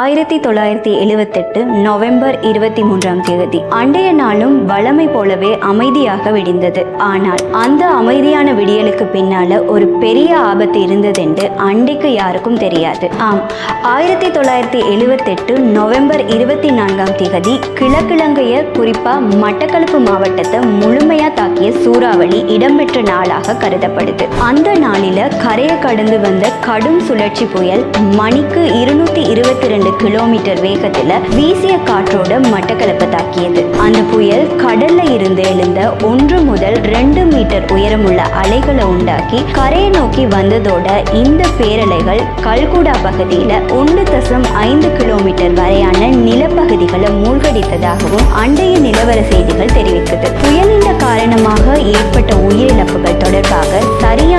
ஆயிரத்தி தொள்ளாயிரத்தி எழுவத்தெட்டு நவம்பர் இருபத்தி மூன்றாம் தேதி. அண்டைய நாளும் வளமை போலவே அமைதியாக விடிந்தது. ஆனால் அந்த அமைதியான விடியலுக்கு பின்னால ஒரு பெரிய ஆபத்து இருந்ததென்று அண்டைக்கு யாருக்கும் தெரியாது. ஆம் ஆயிரத்தி தொள்ளாயிரத்தி எழுவத்தெட்டு நவம்பர் இருபத்தி நான்காம் தேதி கிழக்கிழங்கைய குறிப்பா மட்டக்களப்பு மாவட்டத்தை முழுமையா தாக்கிய சூறாவளி இடம்பெற்ற நாளாக கருதப்படுது. அந்த நாளில கரையை கடந்து வந்த கடும் சுழற்சி புயல் மணிக்கு இருநூத்தி இருபத்தி ரெண்டு கிலோமீட்டர் வேகத்துல வீசிய காற்றோட மட்டக்களப்பை தாக்கியது. அந்த புயல் கடல்ல இருந்து எழுந்த ஒன்று முதல் ரெண்டு மீட்டர் உயரமுள்ள அலைகளை உண்டாக்கி கரையை நோக்கி வந்ததோட இந்த பேரலைகள் கல்குடா பகுதியில ஒன்று தசம் ஐந்து கிலோமீட்டர் வரையான நிலப்பகுதிகளை மூழ்கடித்ததாகவும் அண்டைய நிலவர செய்திகள் தெரிவிக்குது. புயலின் காரணமாக ஏற்பட்ட உயிரிழப்புகள் தொடர்பாக சரியான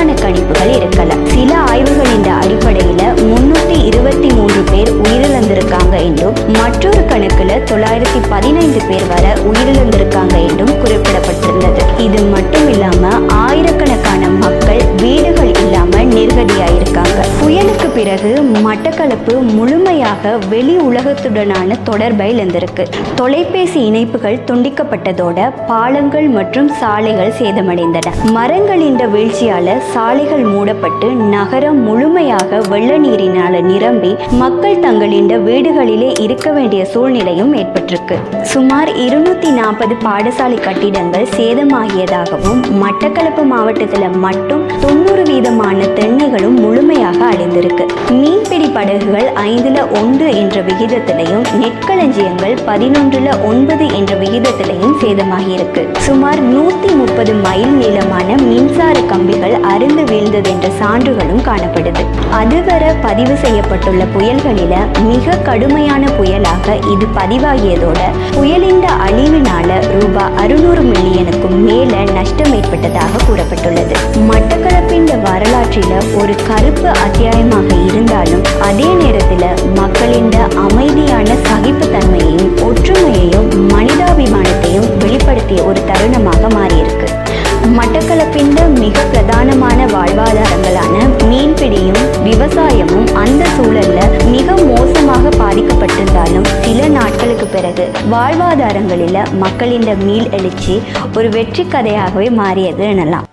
பேர் உயிரிழந்திருக்காங்க என்றும் மற்றொரு கணக்குல தொள்ளாயிரத்தி பதினைந்து பேர் வர உயிரிழந்திருக்காங்க என்றும் குறிப்பிடப்பட்டிருந்தது. இது மட்டும் இல்லாம ஆயிரக்கணக்கான மக்கள் பிறகு மட்டக்களப்பு முழுமையாக வெளி உலகத்துடனான தொடர்பை இழந்திருக்கு தொலைபேசி இணைப்புகள் துண்டிக்கப்பட்டதோட பாலங்கள் மற்றும் சாலைகள் சேதமடைந்தன. மரங்களின் வீழ்ச்சியால சாலைகள் மூடப்பட்டு நகரம் முழுமையாக வெள்ள நீரினால நிரம்பி மக்கள் தங்களின் வீடுகளிலே இருக்க வேண்டிய சூழ்நிலையும் ஏற்பட்டிருக்கு. சுமார் இருநூத்தி நாற்பது பாடசாலை கட்டிடங்கள் சேதமாகியதாகவும் மட்டக்களப்பு மாவட்டத்தில் மட்டும் தொண்ணூறு வீதமான தென்னைகளும் முழுமையாக அழிந்திருக்கு. மீன்பிடி படகுகள் ஐந்துல ஒன்று என்ற விகிதத்திலையும் நெற்களஞ்சியங்கள் பதினொன்றுல ஒன்பது என்ற விகிதத்திலையும் சேதமாகியிருக்கு. சுமார் நூத்தி முப்பது மைல் நீளமான மின்சார கம்பிகள் அருந்து வீழ்ந்தது என்ற சான்றுகளும் காணப்படுது. அதுவரை பதிவு செய்யப்பட்டுள்ள புயல்களில மிக கடுமையான புயலாக இது பதிவாகியதோட புயலின் அழிவினால ரூபாய் அறுநூறு மில்லியனுக்கும் மேல நஷ்டம் ஏற்பட்டதாக கூறப்பட்டுள்ளது. வரலாற்றில ஒரு கருப்பு அத்தியாயமாக இருந்தாலும் அதே நேரத்தில் மக்களின் அமைதியான சகிப்புத்தன்மையையும் ஒற்றுமையையும் மனிதாபிமானத்தையும் வெளிப்படுத்திய ஒரு தருணமாக மாறியிருக்கு. மட்டக்களப்பின் மிக பிரதானமான வாழ்வாதாரங்களான மீன்பிடியும் விவசாயமும் அந்த சூழல்ல மிக மோசமாக பாதிக்கப்பட்டிருந்தாலும் சில நாட்களுக்கு பிறகு வாழ்வாதாரங்களில் மக்களின் மீள் எழுச்சி ஒரு வெற்றி கதையாகவே மாறியது எனலாம்.